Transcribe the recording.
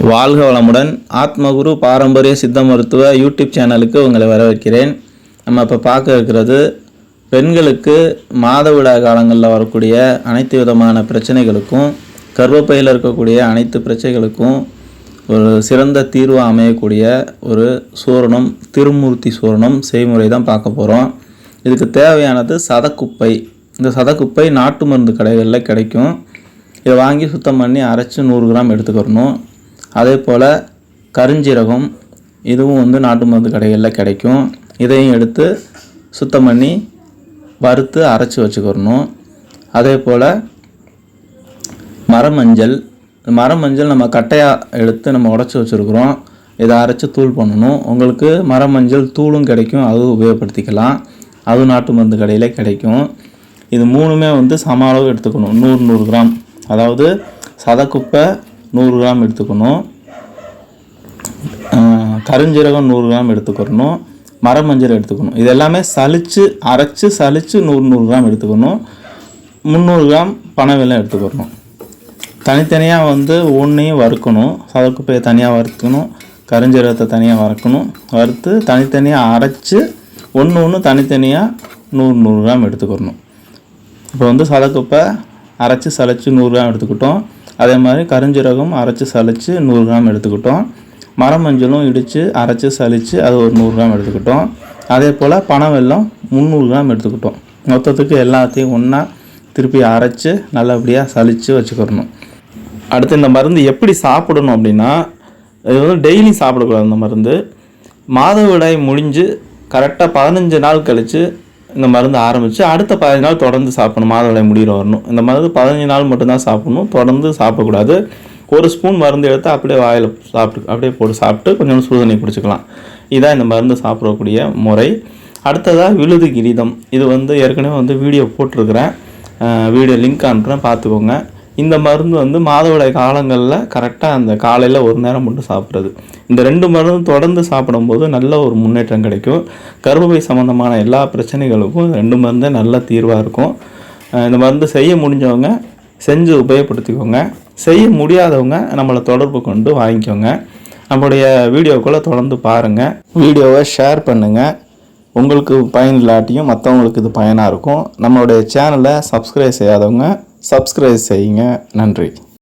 வாழ்க வளமுடன். ஆத்மகுரு பாரம்பரிய சித்த மருத்துவ யூடியூப் சேனலுக்கு உங்களை வரவேற்கிறேன். நம்ம இப்போ பார்க்க இருக்கிறது பெண்களுக்கு மாதவிடா காலங்களில் வரக்கூடிய அனைத்து விதமான பிரச்சனைகளுக்கும் கர்ப்பப்பையில் இருக்கக்கூடிய அனைத்து பிரச்சனைகளுக்கும் ஒரு சிறந்த தீர்வாக அமையக்கூடிய ஒரு சூரணம் திருமூர்த்தி சூரணம் செய்முறை தான் பார்க்க போகிறோம் இதுக்கு தேவையானது சதக்குப்பை. இந்த சதக்குப்பை நாட்டு மருந்து கடைகளில் கிடைக்கும். இதை வாங்கி சுத்தம் பண்ணி அரைச்சி நூறு கிராம் எடுத்துக்கிறணும். அதே போல் கருஞ்சீரகம் இதுவும் வந்து நாட்டு மருந்து கடைகளில் கிடைக்கும். இதையும் எடுத்து சுத்தம் பண்ணி வறுத்து அரைச்சி வச்சுக்கிறணும். அதே போல் மரமஞ்சள் மரமஞ்சள் நம்ம கட்டையாக எடுத்து நம்ம உடச்சி வச்சுருக்குறோம். இதை அரைச்சி தூள் பண்ணணும். உங்களுக்கு மரமஞ்சள் தூளும் கிடைக்கும் அதுவும் உபயோகப்படுத்திக்கலாம். அதுவும் நாட்டு மருந்து கடையில் கிடைக்கும். இது மூணுமே வந்து சம அளவு எடுத்துக்கணும். நூறு நூறு கிராம். அதாவது சதக்குப்பை நூறு கிராம் எடுத்துக்கணும். கருஞ்சீரகம் நூறு கிராம் எடுத்துக்கணும். மரமஞ்சள் எடுத்துக்கணும். இது எல்லாமே சலிச்சு அரைச்சி சலிச்சு நூறு நூறு கிராம் எடுத்துக்கணும். முந்நூறு கிராம் பனவெல்லாம் எடுத்துக்கிறணும் எடுத்துக்கணும். தனித்தனியாக வந்து ஒன்றையும் வறுக்கணும். சதக்குப்பையை தனியாக வறுக்கணும். கருஞ்சீரகத்தை தனியாக வறுக்கணும். வறுத்து தனித்தனியாக அரைச்சி ஒன்று ஒன்று தனித்தனியாக நூறு நூறு கிராம் எடுத்துக்கணும். இப்போ வந்து சதக்குப்பை அரைச்சி சலிச்சு நூறு கிராம் எடுத்துக்கிட்டோம். அதே மாதிரி கருஞ்சீரகம் அரைச்சி சலித்து நூறு கிராம் எடுத்துக்கிட்டோம். மரமஞ்சளும் இடித்து அரைச்சி சலித்து அது ஒரு நூறு கிராம் எடுத்துக்கிட்டோம். அதே போல் பனவெல்லம் முந்நூறு கிராம் எடுத்துக்கிட்டோம். மொத்தத்துக்கு எல்லாத்தையும் ஒன்றா திருப்பி அரைச்சி நல்லபடியாக சலித்து வச்சுக்கிறணும். அடுத்து இந்த மருந்து எப்படி சாப்பிடணும் அப்படின்னா இது வந்து டெய்லியும் சாப்பிடக்கூடாது இந்த மருந்து. மாதவிடாய் முடிஞ்சு கரெக்டாக பதினஞ்சு நாள் கழித்து இந்த மருந்து ஆரம்பித்து அடுத்த பதினஞ்சு நாள் தொடர்ந்து சாப்பிடணும் மாதவிடாய் முடிகிற வரணும். இந்த மருந்து பதினஞ்சு நாள் மட்டும்தான் சாப்பிடணும் தொடர்ந்து சாப்பிடக்கூடாது. ஒரு ஸ்பூன் மருந்து எடுத்து அப்படியே வாயில் சாப்பிட்டு அப்படியே போட்டு சாப்பிட்டு கொஞ்சம் சுடுதண்ணி குடிச்சுக்கலாம். இதான் இந்த மருந்து சாப்பிடக்கூடிய முறை. அடுத்ததாக விழுது கிரீதம். இது வந்து ஏற்கனவே வந்து வீடியோ போட்டிருக்கிறேன். வீடியோ லிங்க் அனுப்புகிறேன் பார்த்துக்கோங்க. இந்த மருந்து வந்து மாதவிடாய் காலங்களில் கரெக்டாக அந்த காலையில் ஒரு நேரம் மட்டும் சாப்பிட்றது. இந்த ரெண்டு மருந்து தொடர்ந்து சாப்பிடும்போது நல்ல ஒரு முன்னேற்றம் கிடைக்கும். கர்ப்பப்பை சம்மந்தமான எல்லா பிரச்சனைகளுக்கும் ரெண்டு மருந்தே நல்ல தீர்வாக இருக்கும். இந்த மருந்து செய்ய முடிஞ்சவங்க செஞ்சு உபயோகப்படுத்திக்கோங்க. செய்ய முடியாதவங்க நம்மளை தொடர்பு கொண்டு வாங்கிக்கோங்க. நம்மளுடைய வீடியோக்குள்ளே தொடர்ந்து பாருங்கள் வீடியோவை ஷேர் பண்ணுங்கள் உங்களுக்கு பயன் இல்லாட்டியும் மற்றவங்களுக்கு இது பயனாக இருக்கும். நம்மளுடைய சேனலை சப்ஸ்கிரைப் செய்யாதவங்க சப்ஸ்கிரைப் செய்யுங்க. நன்றி.